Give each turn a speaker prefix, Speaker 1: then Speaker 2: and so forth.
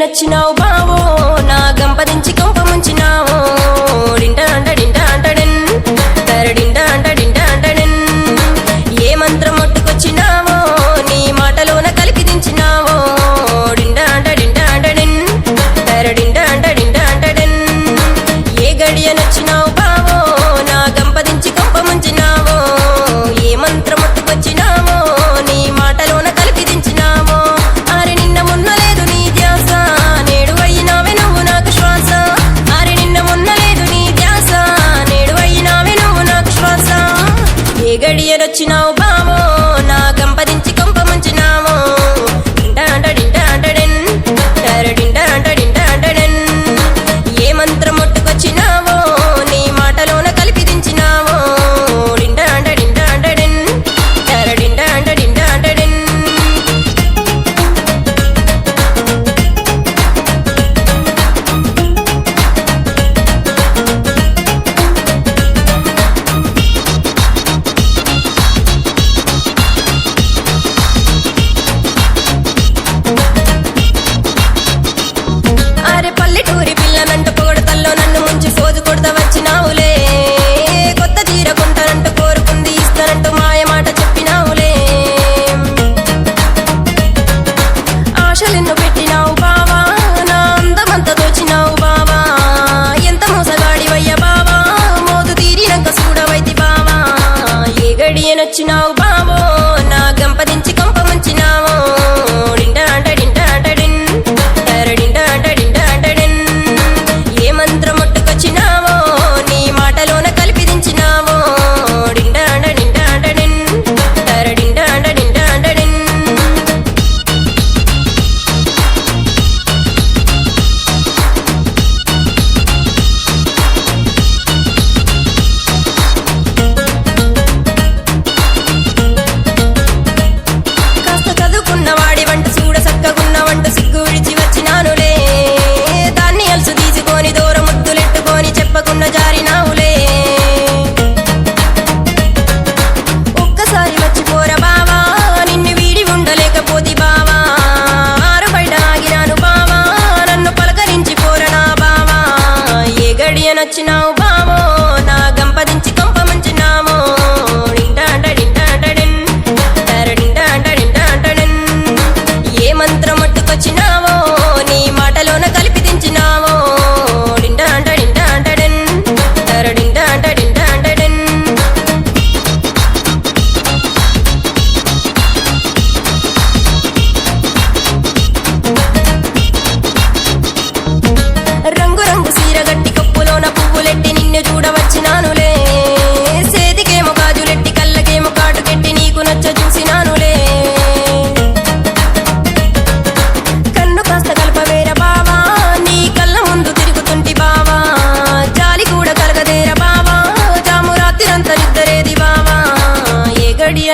Speaker 1: నచ్చినావు బావో నా గంపదించి కంపముంచినావు amor.